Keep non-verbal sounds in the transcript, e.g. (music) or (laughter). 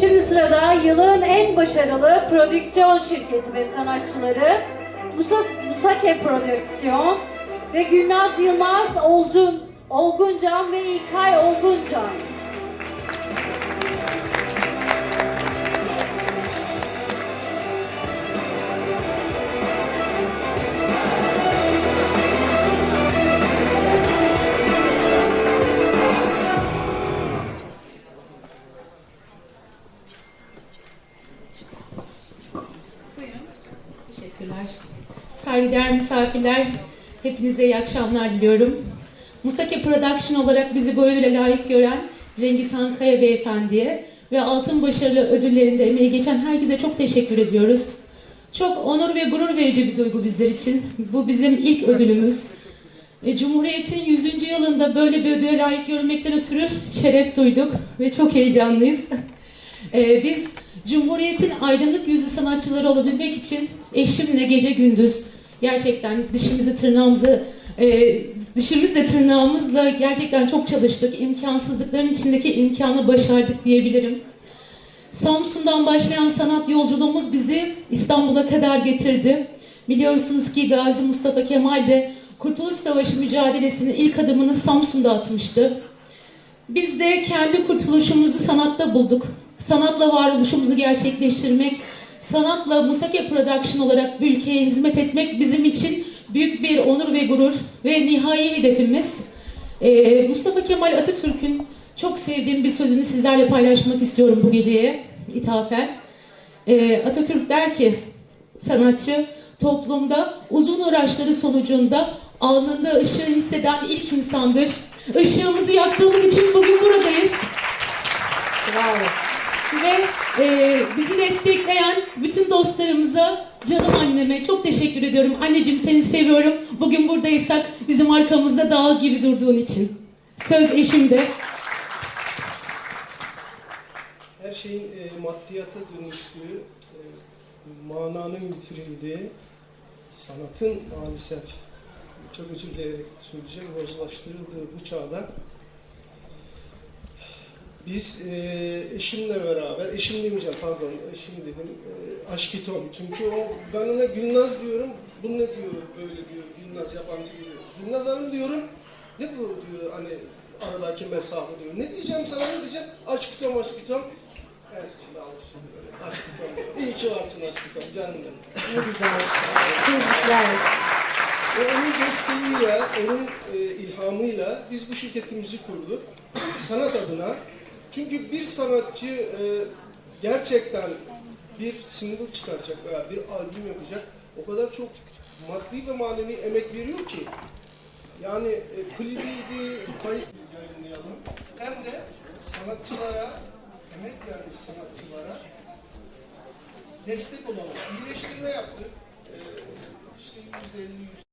Şimdi sırada yılın en başarılı prodüksiyon şirketi ve sanatçıları Musa, Musake Prodüksiyon ve Gülnaz Yılmaz Olcun, Olguncan ve İlkay Olguncan. Teşekkürler. Saygıdeğer misafirler, hepinize iyi akşamlar diliyorum. Musake Production olarak bizi bu ödüle layık gören Cengiz Hankaya Beyefendi'ye ve Altın Başarılı ödüllerinde emeği geçen herkese çok teşekkür ediyoruz. Çok onur ve gurur verici bir duygu bizler için. Bu bizim ilk ödülümüz. E, Cumhuriyet'in 100. yılında böyle bir ödüle layık görülmekten ötürü şeref duyduk ve çok heyecanlıyız. (laughs) E, biz Cumhuriyet'in aydınlık yüzlü sanatçıları olabilmek için eşimle gece gündüz gerçekten dişimizi tırnağımızı e, dişimizle tırnağımızla gerçekten çok çalıştık. İmkansızlıkların içindeki imkanı başardık diyebilirim. Samsun'dan başlayan sanat yolculuğumuz bizi İstanbul'a kadar getirdi. Biliyorsunuz ki Gazi Mustafa Kemal de Kurtuluş Savaşı mücadelesinin ilk adımını Samsun'da atmıştı. Biz de kendi kurtuluşumuzu sanatta bulduk. Sanatla varoluşumuzu gerçekleştirmek, sanatla Musake Production olarak ülkeye hizmet etmek bizim için büyük bir onur ve gurur ve nihai hedefimiz. Ee, Mustafa Kemal Atatürk'ün çok sevdiğim bir sözünü sizlerle paylaşmak istiyorum bu geceye ithafen. Ee, Atatürk der ki, sanatçı toplumda uzun uğraşları sonucunda alnında ışığı hisseden ilk insandır. Işığımızı yaktığımız için bugün buradayız. Bravo. Ve e, bizi destekleyen bütün dostlarımıza, canım anneme çok teşekkür ediyorum. Anneciğim seni seviyorum. Bugün buradaysak bizim arkamızda dağ gibi durduğun için. Söz eşimde. her şeyin e, maddiyata dönüştüğü, e, mananın yitirildiği, sanatın maalesef çok özür dileyerek söyleyeceğim, yozlaştırıldığı bu çağda biz e, eşimle beraber, eşim demeyeceğim pardon, eşim dedim, e, aşkitom. Çünkü o, ben ona Gülnaz diyorum, bu ne diyor, böyle diyor, Gülnaz yabancı diyor. Gülnaz Hanım diyorum, ne bu diyor, hani aradaki mesafe diyor. Ne diyeceğim sana, ne diyeceğim? Aşkitom, aşkitom. Evet, şimdi alıştım böyle. Aşkitom diyor. İyi ki varsın aşkitom, canım benim. Ne güzel. Tebrikler. Ve onun desteğiyle, onun e, ilhamıyla biz bu şirketimizi kurduk. Sanat adına. Çünkü bir sanatçı e, gerçekten bir single çıkaracak veya bir albüm yapacak o kadar çok maddi ve manevi emek veriyor ki yani e, klibiydi, kayıp yayınlayalım. Hem de sanatçılara, emek vermiş sanatçılara destek olalım. İyileştirme yaptık. E, işte %50,